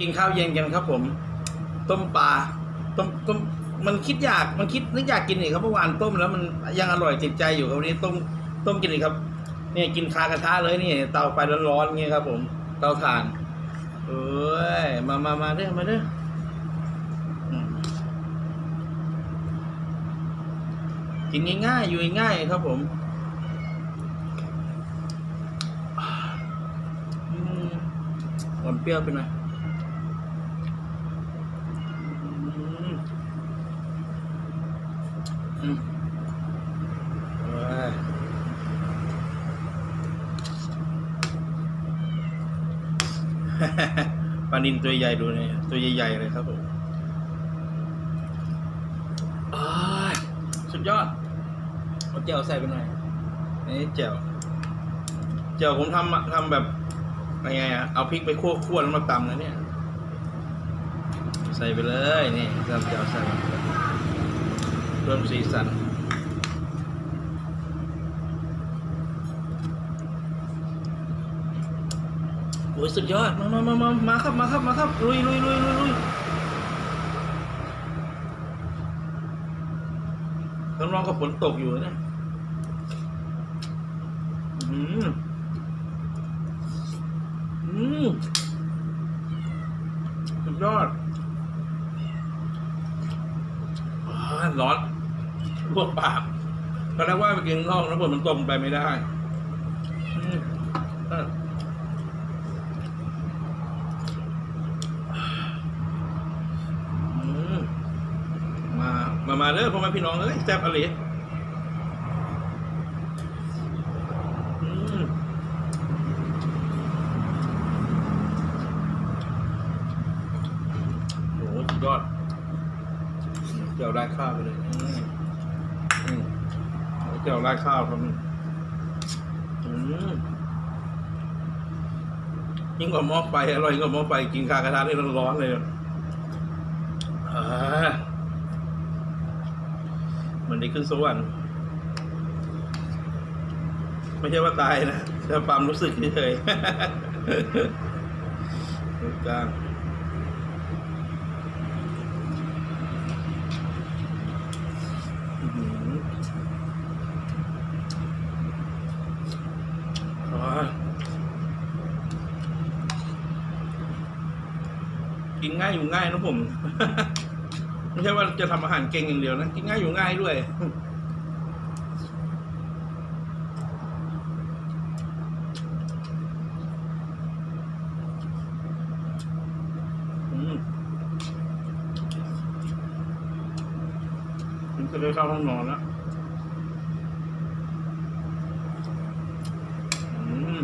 กินข้าวเย็นกันครับ ผม ต้มปลาต้มต้มมันคิดอยากมันคิดนึกอยากกินอีกครับเมื่อวานต้มแล้วมันยังอร่อยติดใจอยู่ครับวันนี้ต้มต้มกินอีกครับ เนี่ยกินคากระทะเลยนี่เตาไฟร้อนๆเงี้ยครับ ผมเตาถ่านเอ้ยมามามาเด้อมาเด้ออืมกินง่ายๆอยู่ง่ายครับผมอืมหวานเปรี้ยวไปหน่อยอืมอืมเอ้ย ปลานินตัวใหญ่ดูเนี่ยตัวใหญ่ๆเลยครับผมอ้ายสุดยอดเอาแจ่วใส่ไปหน่อยนี่แจ่วแจ่วผมทำอะทำแบบยังไงอะเอาพริกไปคั่วคั่วแล้วมาตำนะเนี่ย ใส่ไปเลยนี่ทำแจ่วใส่ เพิ่มสีสันโอ้ยสุดยอด มามามามามาครับ มาครับ มาครับลุยลุยลุยลุยลุยข้างนอกก็ฝนตกอยู่นะอืมอืมสุดยอดอ่า ร้อนลวกปากตอนแรกว่าไปกินข้างนอกแล้วฝนมันตกไปไม่ได้มา มา มาเด้อพ่อแม่พี่น้องเอ้ยแซ่บอะไรอืมโหสุดยอดเจียวได้ข้าวไปเลยอืมอืมเจียวได้ข้าวครับอืมยิ่งกว่าหม้อไฟอร่อยยิ่งกว่าหม้อไฟกินคากระทะนี่ร้อนๆเลยอ่าเหมือนได้ขึ้นสวรรค์ไม่ใช่ว่าตายนะแต่ความรู้สึกเฉยๆรู้จ้างอื้อหืออ่า กินง่ายอยู่ง่ายนะผม ไม่ใช่ว่าจะทำอาหารเก่งอย่างเดียวนะ กินง่ายอยู่ง่ายด้วย อืม ผมจะได้เข้าห้องนอนแล้วอืม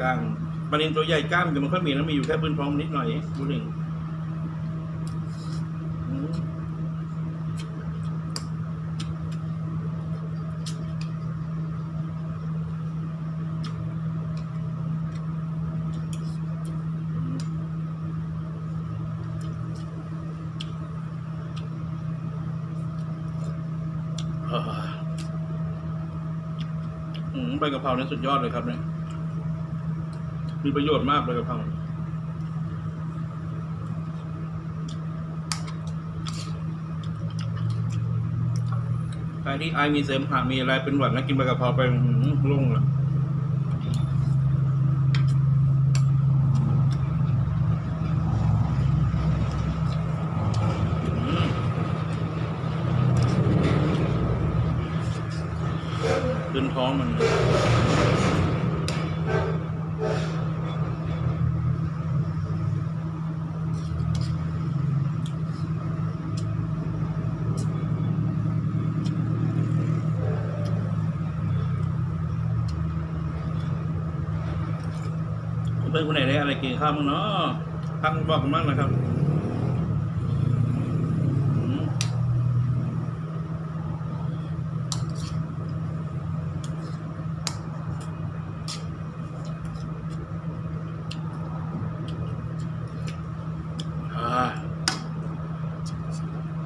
กล้างปลานินตัวใหญ่กล้ามจะมันค่อยมีแล้วมีอยู่แค่พื้นท้องนิดหน่อยดูหนึ่ง ใบกะเพราเนี่ยสุดยอดเลยครับเนี่ย มีประโยชน์มากใบกะเพราใครที่ไอมีเสมหะมีอะไรเป็นหวัดนะกินใบกะเพราไปโล่งเลย นท้องมันเพื่อนคนไหนได้อะไรกินข้าวมั้งเนาะทักบอกกันบ้างนะครับ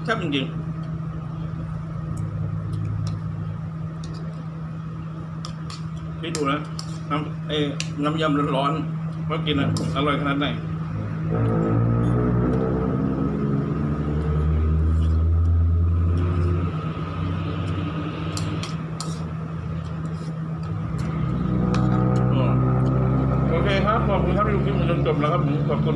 แซ่บจริงๆพี่ดูนะน้ำเอ้น้ำยำร้อนๆว่ากินอะอร่อยขนาดไหนโอเคครับ ขอบคุณครับที่ดูคลิปจนจบแล้วครับผมขอบคุณมาก